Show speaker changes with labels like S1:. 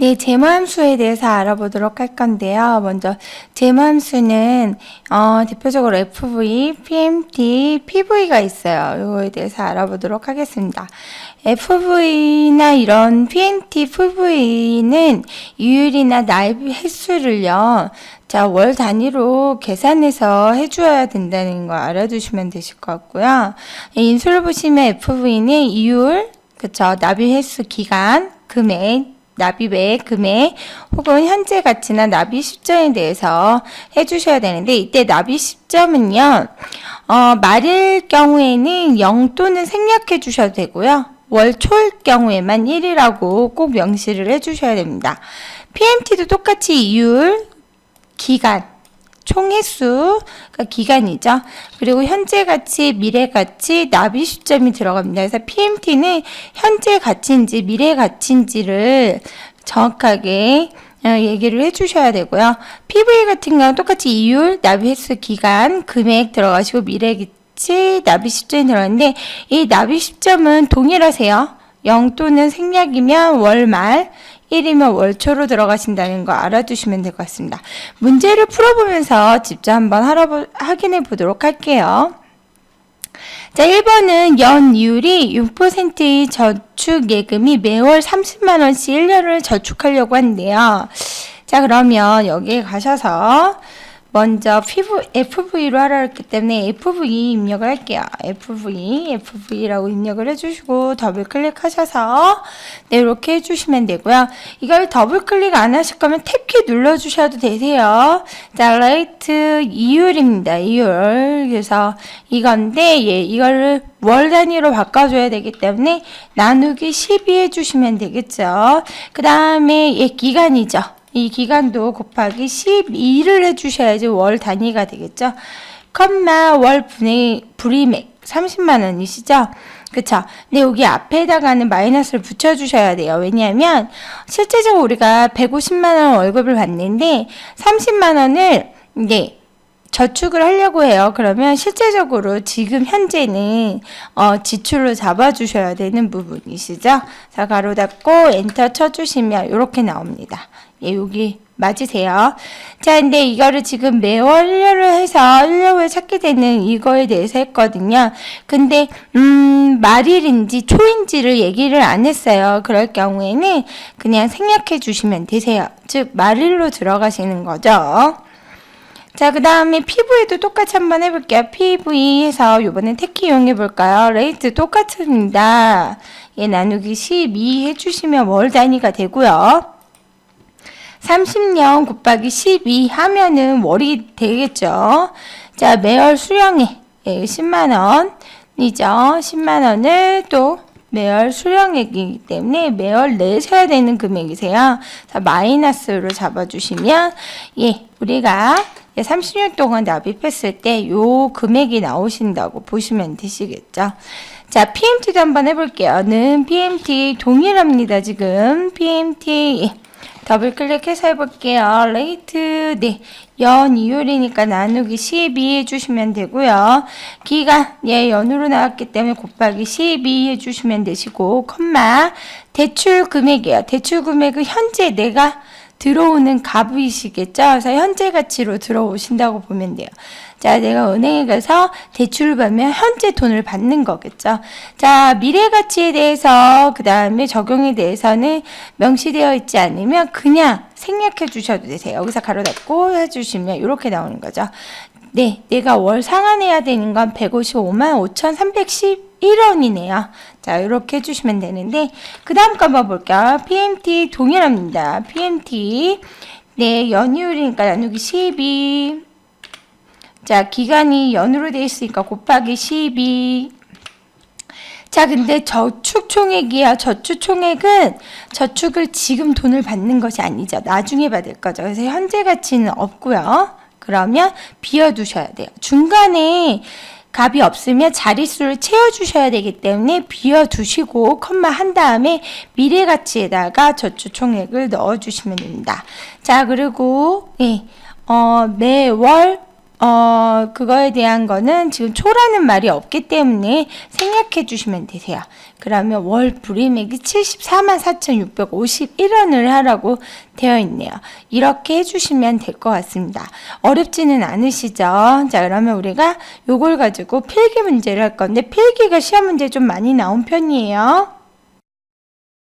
S1: 네, 제모함수에 대해서 알아보도록 할 건데요. 먼저 제모함수는 어, 대표적으로 FV, PMT, PV가 있어요. 이거에 대해서 알아보도록 하겠습니다. FV나 이런 PMT, PV는 이율이나 나이비 횟수를요. 자, 월 단위로 계산해서 해줘야 된다는 거 알아두시면 되실 것 같고요. 인수를 보시면 FV는 이율, 그쵸, 나비 횟수 기간, 금액, 납입의 금액 혹은 현재 가치나 납입 시점에 대해서 해주셔야 되는데 이때 납입 시점은요 어, 말일 경우에는 0 또는 생략해 주셔도 되고요. 월 초일 경우에만 1이라고 꼭 명시를 해주셔야 됩니다. PMT도 똑같이 이율 기간 총 횟수, 그러니까 기간이죠. 그리고 현재 가치, 미래 가치, 납입 시점이 들어갑니다. 그래서 PMT는 현재 가치인지 미래 가치인지를 정확하게 어, 얘기를 해주셔야 되고요. PV 같은 경우는 똑같이 이율, 납입 횟수, 기간, 금액 들어가시고 미래 가치, 납입 시점이 들어가는데 이 납입 시점은 동일하세요. 0 또는 생략이면 월말, 1이면 월초로 들어가신다는 거 알아두시면 될 것 같습니다. 문제를 풀어보면서 직접 한번 알아보, 확인해 보도록 할게요. 자, 1번은 연이율이 6%의 저축 예금이 매월 30만 원씩 1년을 저축하려고 한대요. 자, 그러면 여기에 가셔서 먼저 PV, FV로 하라 했기 때문에 FV 입력을 할게요. FV, FV라고 입력을 해주시고 더블 클릭하셔서 네, 이렇게 해주시면 되고요. 이걸 더블 클릭 안 하실 거면 탭키 눌러주셔도 되세요. 자, 라이트 이율입니다. 이율. 그래서 이건데, 예, 이거를 월 단위로 바꿔줘야 되기 때문에 나누기 12 해주시면 되겠죠. 그 다음에 예, 기간이죠. 이 기간도 곱하기 12를 해주셔야지 월 단위가 되겠죠. 컴마 월 분의 불이맥 30만 원이시죠? 그쵸? 근데 여기 앞에다가는 마이너스를 붙여주셔야 돼요. 왜냐하면 실제적으로 우리가 150만 원 월급을 받는데 30만 원을 네 저축을 하려고 해요. 그러면 실제적으로 지금 현재는 어, 지출로 잡아주셔야 되는 부분이시죠. 자, 가로 닫고 엔터 쳐주시면 이렇게 나옵니다. 예, 여기 맞으세요. 자, 근데 이거를 지금 매월 1년을 해서 1년을 찾게 되는 이거에 대해서 했거든요. 근데, 음, 말일인지 초인지를 얘기를 안 했어요. 그럴 경우에는 그냥 생략해 주시면 되세요. 즉, 말일로 들어가시는 거죠. 자, 그 다음에 PV도 똑같이 한번 해볼게요. PV에서 요번엔 택키 이용해 볼까요? 레이트 똑같습니다. 얘 나누기 12 해주시면 월 단위가 되고요. 30년 곱하기 12 하면은 월이 되겠죠. 자, 매월 수령액 예, 10만 원이죠. 10만 원을 또 매월 수령액이기 때문에 매월 내셔야 되는 금액이세요. 자, 마이너스로 잡아주시면 예, 우리가 30년 동안 납입했을 때 요 금액이 나오신다고 보시면 되시겠죠. 자, PMT도 한번 해볼게요. 는 PMT 동일합니다. 지금 PMT 더블 클릭해서 해볼게요. 레이트, 네. 연 이율이니까 나누기 12 해주시면 되고요. 기간, 예, 연으로 나왔기 때문에 곱하기 12 해주시면 되시고, 컴마, 대출 금액이에요. 대출 금액은 현재 내가 들어오는 값이시겠죠? 그래서 현재 가치로 들어오신다고 보면 돼요. 자, 내가 은행에 가서 대출을 받으면 현재 돈을 받는 거겠죠. 자, 미래 가치에 대해서 그 다음에 적용에 대해서는 명시되어 있지 않으면 그냥 생략해 주셔도 되세요. 여기서 가로 닫고 해주시면 이렇게 나오는 거죠. 네, 내가 월 상환해야 되는 건 155만 5,311원이네요. 자, 이렇게 해주시면 되는데, 그 다음 거 한번 볼게요. PMT 동일합니다. PMT. 네, 연이율이니까 나누기 12. 자, 기간이 연으로 되어 있으니까 곱하기 12. 자, 근데 저축 총액이야. 저축 총액은 저축을 지금 돈을 받는 것이 아니죠. 나중에 받을 거죠. 그래서 현재 가치는 없고요. 그러면 비워두셔야 돼요. 중간에 값이 없으면 자릿수를 채워주셔야 되기 때문에 비워두시고 컴마 한 다음에 미래 가치에다가 저축 총액을 넣어주시면 됩니다. 자, 그리고 예, 어, 매월 어, 그거에 대한 거는 지금 초라는 말이 없기 때문에 생략해 주시면 되세요. 그러면 월 불이익이 74만 4,651원을 하라고 되어 있네요. 이렇게 해주시면 될 것 같습니다. 어렵지는 않으시죠? 자, 그러면 우리가 요걸 가지고 필기 문제를 할 건데 필기가 시험 문제 좀 많이 나온 편이에요.